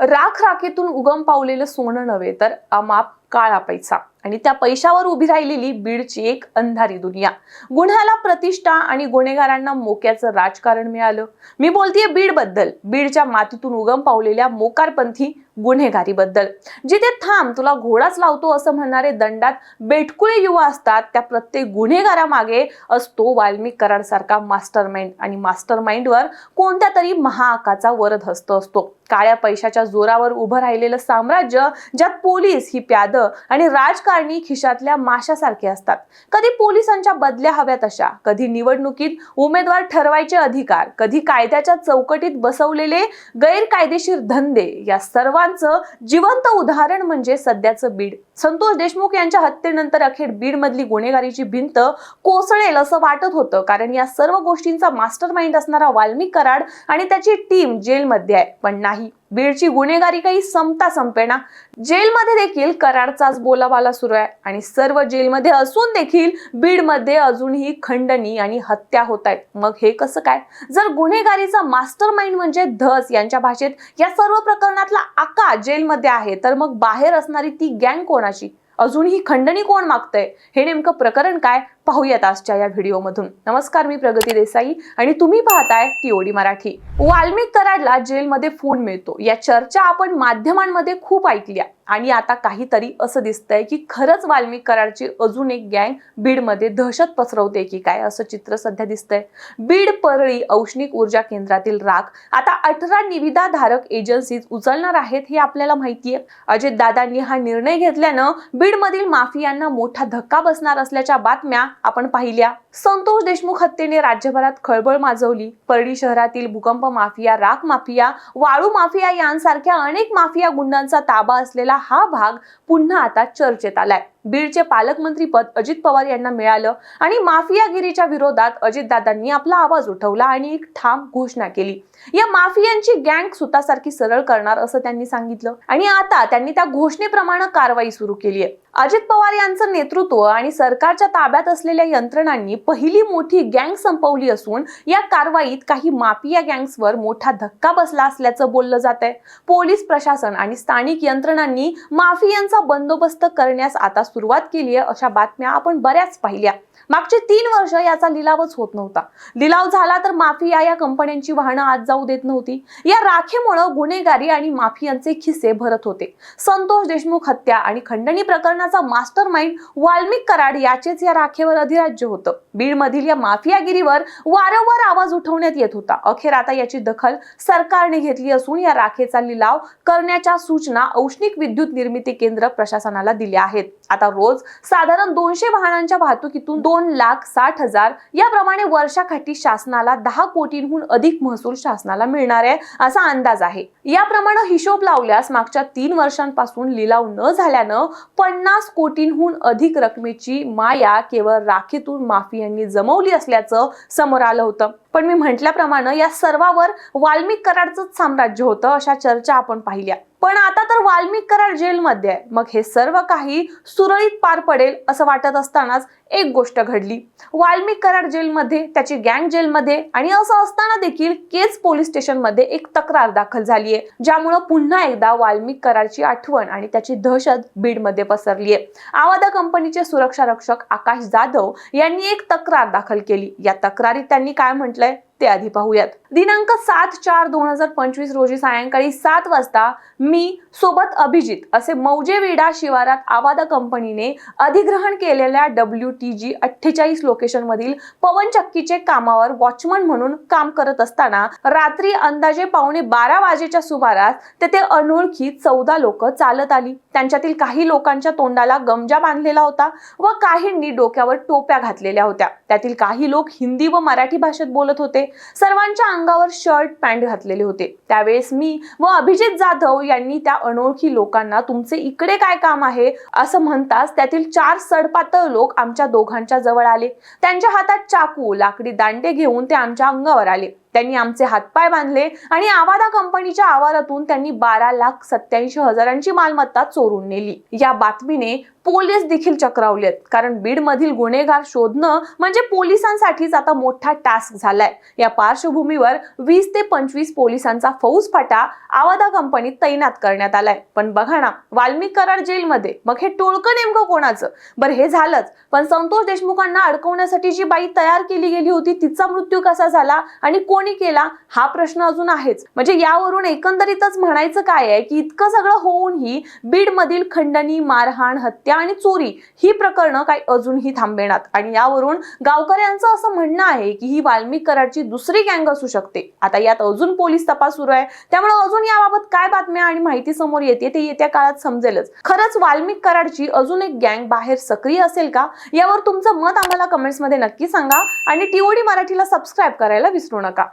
राख राखेतून उगम पावलेलं सोनं नव्हे तर अमाप काळा पैसा. आणि त्या पैशावर उभी राहिलेली बीडची एक अंधारी दुनिया. गुन्ह्याला प्रतिष्ठा आणि गुन्हेगारांना मोक्याचं राजकारण मिळालं. मी बोलतेय बीडबद्दल बीडच्या मातीतून उगम पावलेल्या मोकारपंथी गुन्हेगारी बद्दल जिथे थांब तुला घोडाच लावतो असं म्हणणारे दंडात बेटकुळे युवा असतात. त्या प्रत्येक गुन्हेगारामागे असतो वाल्मिक कराड सारखा मास्टर माइंड आणि मास्टर माइंडवर कोणत्या तरी महाआकाचा वरद हस्त असतो. काळ्या पैशाच्या जोरावर उभं राहिलेलं साम्राज्य ज्यात पोलीस ही प्याद आणि राजकारणी खिशातल्या माशासारखे असतात. कधी पोलिसांच्या बदल्या हव्यात अशा कधी निवडणुकीत उमेदवार ठरवायचे अधिकार कधी कायद्याच्या चौकटीत बसवलेले गैरकायदेशीर धंदे या सर्वांचं जिवंत उदाहरण म्हणजे सध्याचं बीड. संतोष देशमुख यांच्या हत्येनंतर अखेर बीड मधली गुन्हेगारीची भिंत कोसळेल असं वाटत होतं कारण या सर्व गोष्टींचा मास्टर माइंड असणारा वाल्मिक कराड आणि त्याची टीम जेलमध्ये आहे. पण नाही बीडची गुन्हेगारी काही संपता संपेना. जेलमध्ये देखील कराडचाच बोलाबाला सुरू आहे. आणि सर्व जेलमध्ये असून देखील बीडमध्ये अजूनही खंडणी आणि हत्या होत आहेत. मग हे कसं काय? जर गुन्हेगारीचा मास्टर माइंड म्हणजे धस यांच्या भाषेत या सर्व प्रकरणातला आका जेलमध्ये आहे तर मग बाहेर असणारी ती गँग कोणाची? अजूनही खंडणी कोण मागतंय? हे नेमकं प्रकरण काय? पाहूयात आजच्या या व्हिडिओमधून. नमस्कार मी प्रगती देसाई आणि तुम्ही पाहताय टीओडी मराठी. वाल्मिक कराडला जेलमध्ये फोन मिळतो. या चर्चा आपण माध्यमांमध्ये खूप ऐकल्या. आणि आता काहीतरी असं दिसतंय की खरंच वाल्मिक कराडची अजून एक गँग बीडमध्ये दहशत पसरवते की काय असं चित्र सध्या दिसतंय. बीड परळी औष्णिक ऊर्जा केंद्रातील राख. आता अठरा निविदाधारक एजन्सीज उचलणार आहेत हे आपल्याला माहितीये. अजित दादांनी हा निर्णय घेतल्यानं बीडमधील माफियांना मोठा धक्का बसणार असल्याच्या बातम्या आपण पाहिल्या. संतोष देशमुख हत्येने राज्यभरात खळबळ माजवली. परळी शहरातील भूकंप माफिया राख माफिया वाळू माफिया यांसारख्या अनेक माफिया गुंडांचा ताबा असलेला हा भाग पुन्हा आता चर्चेत आलाय. बीडचे पालकमंत्री पद अजित पवार यांना मिळालं आणि माफियागिरीच्या विरोधात अजितदादांनी आपला आवाज उठवला आणि एक ठाम घोषणा केली. या माफियांची गँग सुतासारखी सरळ करणार असं त्यांनी सांगितलं आणि आता त्यांनी त्या घोषणेप्रमाणे कारवाई सुरू केली आहे. अजित पवार यांचं नेतृत्व आणि सरकारच्या ताब्यात असलेल्या यंत्रणांनी पहिली मोठी गँग संपवली असून या कारवाईत काही माफिया गँग्सवर मोठा धक्का बसला असल्याचं बोललं जात आहे पोलीस प्रशासन आणि स्थानिक यंत्रणांनी माफियांचा बंदोबस्त करण्यास आता सुरुवात केली आहे अशा बातम्या आपण बऱ्याच पाहिल्या. मागचे तीन वर्ष याचा लिलावच होत नव्हता. लिलाव झाला तर माफिया या कंपन्यांची वाहनं आत जाऊ देत नव्हती. या राखेमुळं गुन्हेगारी आणि माफियांचे खिसे भरत होते. संतोष देशमुख हत्या आणि खंडणी प्रकरणाचा मास्टर माइंड वाल्मिक कराड याचेच या राखेवर अधिराज्य होतं. बीडमधील या माफियागिरीवर वारंवार आवाज उठवण्यात येत होता. अखेर आता याची दखल सरकारने घेतली असून या राखेचा लिलाव करण्याच्या सूचना औष्णिक विद्युत निर्मिती केंद्र प्रशासनाला दिल्या आहेत. आता रोज साधारण दोनशे वाहनांच्या वाहतुकीतून दोन लाख साठ हजार. याप्रमाणे वर्षाकाठी शासनाला दहा कोटींहून अधिक महसूल शासनाला मिळणार आहे असा अंदाज आहे. याप्रमाणे हिशोब लावल्यास मागच्या तीन वर्षांपासून लिलाव न झाल्यानं पन्नास कोटींहून अधिक रकमेची माया केवळ राखीतून माफियांनी जमवली असल्याचं समोर आलं होतं. पण मी म्हटल्याप्रमाणे या सर्वावर वाल्मिक कराडचंच साम्राज्य होतं अशा चर्चा आपण पाहिल्या. पण आता तर वाल्मिक कराड जेलमध्ये आहे. मग हे सर्व काही सुरळीत पार पडेल असं वाटत असतानाच एक गोष्ट घडली. वाल्मिक कराड जेलमध्ये त्याची गँग जेलमध्ये आणि असं असताना देखील केज पोलीस स्टेशनमध्ये एक तक्रार दाखल झाली आहे ज्यामुळं पुन्हा एकदा वाल्मिक करारची आठवण आणि त्याची दहशत बीडमध्ये पसरली आहे आवादा कंपनीचे सुरक्षा रक्षक आकाश जाधव यांनी एक तक्रार दाखल केली. या तक्रारीत त्यांनी काय म्हटलंय ते आधी पाहूयात. दिनांक सात चार दोन हजार पंचवीस रोजी सायंकाळी सात वाजता मी सोबत अभिजित असे मौजेविडा शिवारात आवादा कंपनीने अधिग्रहण केलेल्या डब्ल्यू टी जी अठ्ठेचाळीस लोकेशन मधील पवनचक्कीचे कामावर वॉचमन म्हणून काम करत असताना रात्री अंदाजे पावणे बारा वाजेच्या सुमारास तेथे अनोळखी चौदा लोक चालत आली. त्यांच्यातील काही लोकांच्या तोंडाला गमजा बांधलेला होता व काहींनी डोक्यावर टोप्या घातलेल्या होत्या. त्यातील काही लोक हिंदी व मराठी भाषेत बोलत होते. सर्वांच्या अंगावर शर्ट पॅन्ट घातलेले होते. त्यावेळेस मी व अभिजित जाधव यांनी त्या अनोळखी लोकांना तुमचे इकडे काय काम आहे? असं म्हणताच त्यातील चार सडपातळ लोक आमच्या दोघांच्या जवळ आले. त्यांच्या हातात चाकू लाकडी दांडे घेऊन ते आमच्या अंगावर आले. त्यांनी आमचे हातपाय बांधले आणि आवादा कंपनीच्या आवारातून त्यांनी बारा लाख सत्याऐंशी हजारांची मालमत्ता चोरून नेली. या बातमीने पोलीस देखील चक्रावलेत. कारण बीड मधील गुन्हेगार शोधणं म्हणजे पोलिसांसाठीच आता मोठा टास्क झालाय. या पार्श्वभूमीवर वीस ते पंचवीस पोलिसांचा फौजफाटा आवादा कंपनीत तैनात करण्यात आलाय. पण बघा ना वाल्मिक कराड जेलमध्ये. मग हे टोळकं नेमकं कोणाचं? बरं हे झालंच. पण संतोष देशमुखांना अडकवण्यासाठी जी बाई तयार केली गेली होती तिचा मृत्यू कसा झाला आणि कोण केला हा प्रश्न अजून आहेच. म्हणजे यावरून एकंदरीतच म्हणायचं काय आहे की इतकं सगळं होऊनही बीड मधील खंडणी मारहाण हत्या आणि चोरी ही प्रकरणं काही अजूनही थांबेनात. आणि यावरून गावकऱ्यांचं असं म्हणणं आहे की ही वाल्मिक कराडची दुसरी गँग असू शकते. आता यात अजून पोलीस तपास सुरू आहे. त्यामुळे अजून याबाबत काय बातम्या आणि माहिती समोर येते ते येत्या काळात समजेलच. खरंच वाल्मिक कराडची अजून एक गँग बाहेर सक्रिय असेल का? यावर तुमचं मत आम्हाला कमेंट्समध्ये नक्की सांगा. आणि टीओडी मराठीला सबस्क्राईब करायला विसरू नका.